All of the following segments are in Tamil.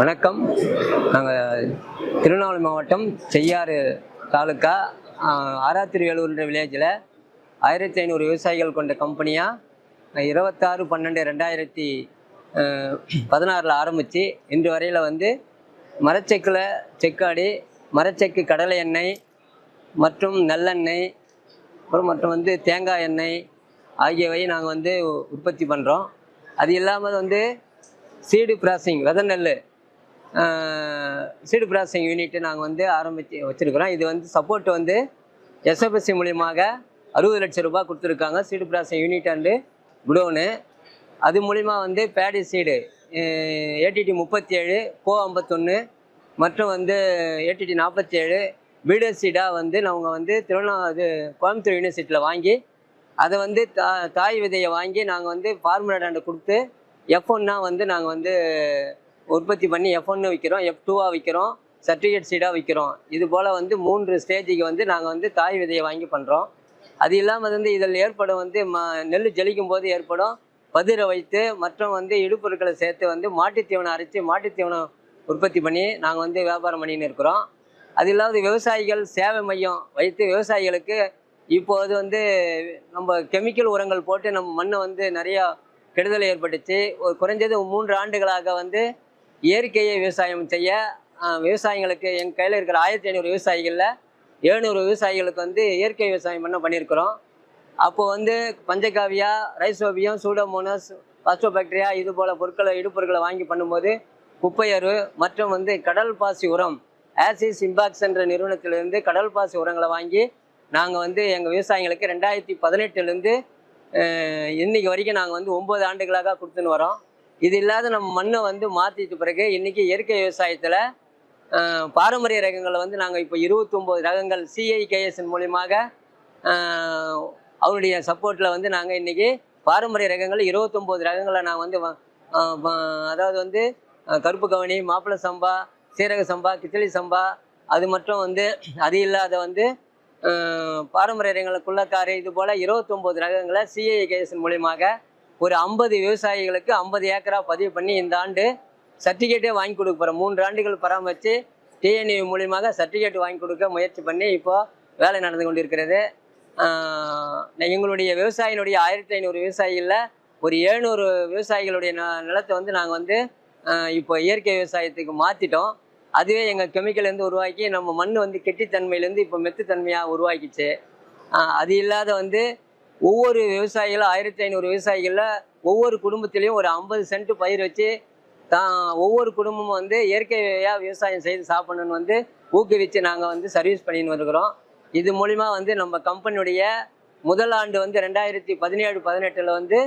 வணக்கம். நாங்கள் திருவண்ணாமலை மாவட்டம் செய்யாறு தாலுக்கா ஆராத்திரிவேலூர்ன்ற வில்லேஜில் ஆயிரத்தி ஐநூறு விவசாயிகள் கொண்ட கம்பெனியாக இருபத்தாறு பன்னெண்டு ரெண்டாயிரத்தி பதினாறில் ஆரம்பித்து இன்று வரையில் வந்து மரச்செக்கில் செக்காடி மரச்செக்கு கடலை எண்ணெய் மற்றும் நல்லெண்ணெய் அப்புறம் மற்றும் வந்து தேங்காய் எண்ணெய் ஆகியவை நாங்கள் வந்து உற்பத்தி பண்ணுறோம் அது இல்லாமல் வந்து சீடு ப்ராசஸிங் வித நெல் சீடு ப்ராசஸிங் யூனிட்டு நாங்கள் வந்து ஆரம்பித்து வச்சுருக்கிறோம். இது வந்து சப்போர்ட் வந்து எஸ்எஃப்எஸ்சி மூலியமாக அறுபது லட்சம் ரூபாய் கொடுத்துருக்காங்க. Seed processing unit and godown. அது மூலிமா வந்து பேடி சீடு ஏடிடி முப்பத்தி ஏழு கோ ஐம்பத்தொன்று மற்றும் வந்து ஏடிடி நாற்பத்தி ஏழு பீடர் சீடாக வந்து நாங்கள் வந்து திருவண்ணா இது கோயம்புத்தூர் யூனிவர்சிட்டியில் வாங்கி அதை வந்து தா தாய் விதையை வாங்கி நாங்கள் வந்து ஃபார்முலேட்டாண்ட கொடுத்து எஃப் ஒன்னா வந்து நாங்கள் வந்து உற்பத்தி பண்ணி எஃப் ஒன்று விற்கிறோம் எஃப் டூவாக விற்கிறோம் சர்டிஃபிகேட் சீடாக விற்கிறோம் இது போல் வந்து மூன்று ஸ்டேஜுக்கு வந்து நாங்கள் வந்து தாய் விதையை வாங்கி பண்ணுறோம் அது இல்லாமல் வந்து இதில் ஏற்படும் வந்து ம நெல் ஜலிக்கும் போது ஏற்படும் பதிர வைத்து மற்றும் வந்து இடுப்பொருட்களை சேர்த்து வந்து மாட்டுத்தீவனம் அரைச்சி மாட்டுத்தீவனம் உற்பத்தி பண்ணி நாங்கள் வந்து வியாபாரம் பண்ணின்னு இருக்கிறோம். அது இல்லாத விவசாயிகள் சேவை மையம் வைத்து விவசாயிகளுக்கு இப்போது வந்து நம்ம கெமிக்கல் உரங்கள் போட்டு நம்ம மண்ணை வந்து நிறையா கெடுதல் ஏற்பட்டுச்சு. ஒரு குறைஞ்சது மூன்று ஆண்டுகளாக வந்து இயற்கையை விவசாயம் செய்ய விவசாயிகளுக்கு எங்கள் கையில் இருக்கிற ஆயிரத்தி ஐநூறு விவசாயிகளில் எழுநூறு விவசாயிகளுக்கு வந்து இயற்கை விவசாயம் பண்ண பண்ணியிருக்கிறோம். அப்போ வந்து பஞ்சகாவியா ரைசோபியம் சூடோமோனஸ் பாஸ்டோபாக்டீரியா இது போல் பொருட்களை இடுப்பொருட்களை வாங்கி பண்ணும்போது குப்பையரு மற்றும் வந்து கடல் பாசி உரம் ஆசிஸ் இம்பாக்ஸ் என்ற நிறுவனத்திலிருந்து கடல் பாசி உரங்களை வாங்கி நாங்கள் வந்து எங்கள் விவசாயிகளுக்கு ரெண்டாயிரத்தி பதினெட்டுலேருந்து இன்னைக்கு வரைக்கும் நாங்கள் வந்து ஒம்பது ஆண்டுகளாக கொடுத்துன்னு வரோம். இது இல்லாத நம்ம மண்ணை வந்து மாற்றிட்ட பிறகு இன்றைக்கி இயற்கை விவசாயத்தில் பாரம்பரிய ரகங்களை வந்து நாங்கள் இப்போ இருபத்தொம்போது ரகங்கள் சிஐகேஎஸ்என் மூலியமாக அவருடைய சப்போர்ட்டில் வந்து நாங்கள் இன்றைக்கி பாரம்பரிய ரகங்கள் இருபத்தொம்போது ரகங்களை நான் வந்து அதாவது வந்து கருப்பு கவனி மாப்பிள்ளை சம்பா சீரக சம்பா கிச்சலி சம்பா அது மட்டும் வந்து அது இல்லாத வந்து பாரம்பரிய ரகங்களை குள்ளக்காரு இது போல் இருபத்தொம்போது ரகங்களை சிஐகேஎஸ்என் மூலியமாக ஒரு ஐம்பது விவசாயிகளுக்கு ஐம்பது ஏக்கரா பதிவு பண்ணி இந்த ஆண்டு சர்டிஃபிகேட்டே வாங்கி கொடுக்க போகிறோம் மூன்று ஆண்டுகள் பராமரித்து டிஎன்இ மூலியமாக சர்டிஃபிகேட் வாங்கி கொடுக்க முயற்சி பண்ணி இப்போது வேலை நடந்து கொண்டிருக்கிறது. எங்களுடைய விவசாயினுடைய ஆயிரத்தி ஐநூறு விவசாயிகளில் ஒரு எழுநூறு விவசாயிகளுடைய ந நிலத்தை வந்து நாங்கள் வந்து இப்போ இயற்கை விவசாயத்துக்கு மாற்றிட்டோம் அதுவே எங்கள் கெமிக்கல்லேருந்து உருவாக்கி நம்ம மண் வந்து கெட்டித்தன்மையிலேருந்து இப்போ மெத்துத்தன்மையாக உருவாக்கிச்சு. அது இல்லாத வந்து ஒவ்வொரு விவசாயிகளும் ஆயிரத்தி ஐநூறு விவசாயிகளில் ஒவ்வொரு குடும்பத்திலையும் ஒரு ஐம்பது சென்ட் பயிர் வச்சு தான் ஒவ்வொரு குடும்பமும் வந்து இயற்கையாக விவசாயம் செய்து சாப்பிடணும்னு வந்து ஊக்குவித்து நாங்கள் வந்து சர்வீஸ் பண்ணின்னு வருகிறோம் இது மூலிமா வந்து நம்ம கம்பெனியுடைய முதல் ஆண்டு வந்து ரெண்டாயிரத்தி பதினேழு பதினெட்டில் வந்து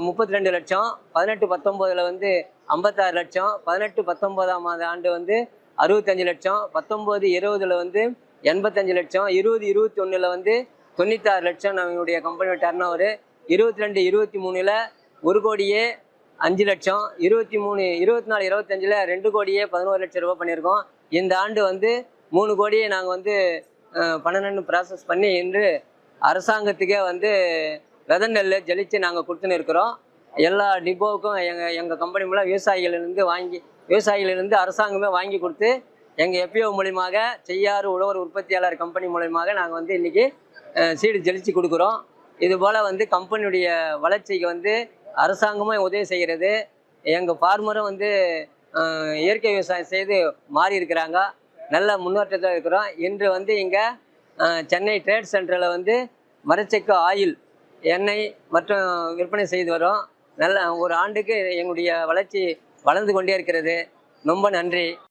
முப்பத்தி ரெண்டு லட்சம் பதினெட்டு பத்தொம்போதில் வந்து ஐம்பத்தாறு லட்சம் பதினெட்டு பத்தொம்போதாம் ஆண்டு வந்து அறுபத்தஞ்சு லட்சம் பத்தொம்போது இருபதில் வந்து எண்பத்தஞ்சு லட்சம் இருபது இருபத்தி ஒன்றில் வந்து தொண்ணூத்தாறு லட்சம் நம்மளுடைய கம்பெனியோட டர்ன் ஓவர் இருபத்தி ரெண்டு இருபத்தி மூணில் ஒரு கோடியே அஞ்சு லட்சம். இருபத்தி மூணு இருபத்தி நாலு இருபத்தஞ்சில் ரெண்டு கோடியே பதினோரு லட்சம் ரூபா பண்ணியிருக்கோம். இந்த ஆண்டு வந்து மூணு கோடியே நாங்கள் வந்து பன்னெண்டு ப்ராசஸ் பண்ணி இன்று அரசாங்கத்துக்கே வந்து வித நெல் ஜலித்து நாங்கள் கொடுத்துன்னு இருக்கிறோம். எல்லா டிப்போவுக்கும் எங்கள் எங்கள் கம்பெனி மூலம் விவசாயிகளிலிருந்து வாங்கி விவசாயிகளிலிருந்து அரசாங்கமே வாங்கி கொடுத்து எங்கள் எப்பிஓ மூலியமாக செய்யாறு உழவர் உற்பத்தியாளர் கம்பெனி மூலியமாக நாங்கள் வந்து இன்றைக்கி சீடு ஜெலிச்சு கொடுக்குறோம். இது போல் வந்து கம்பெனியுடைய வளர்ச்சிக்கு வந்து அரசாங்கமும் உதவி செய்கிறது. எங்கள் ஃபார்மரும் வந்து இயற்கை விவசாயம் செய்து மாறி இருக்கிறாங்க. நல்ல முன்னேற்றத்தில் இருக்கிறோம். இன்று வந்து இங்கே சென்னை ட்ரேட் சென்டரில் வந்து மரச்செக்கு ஆயில் எண்ணெய் மற்றும் விற்பனை செய்து வரோம். நல்ல ஒரு ஆண்டுக்கு எங்களுடைய வளர்ச்சி வளர்ந்து கொண்டே இருக்கிறது. ரொம்ப நன்றி.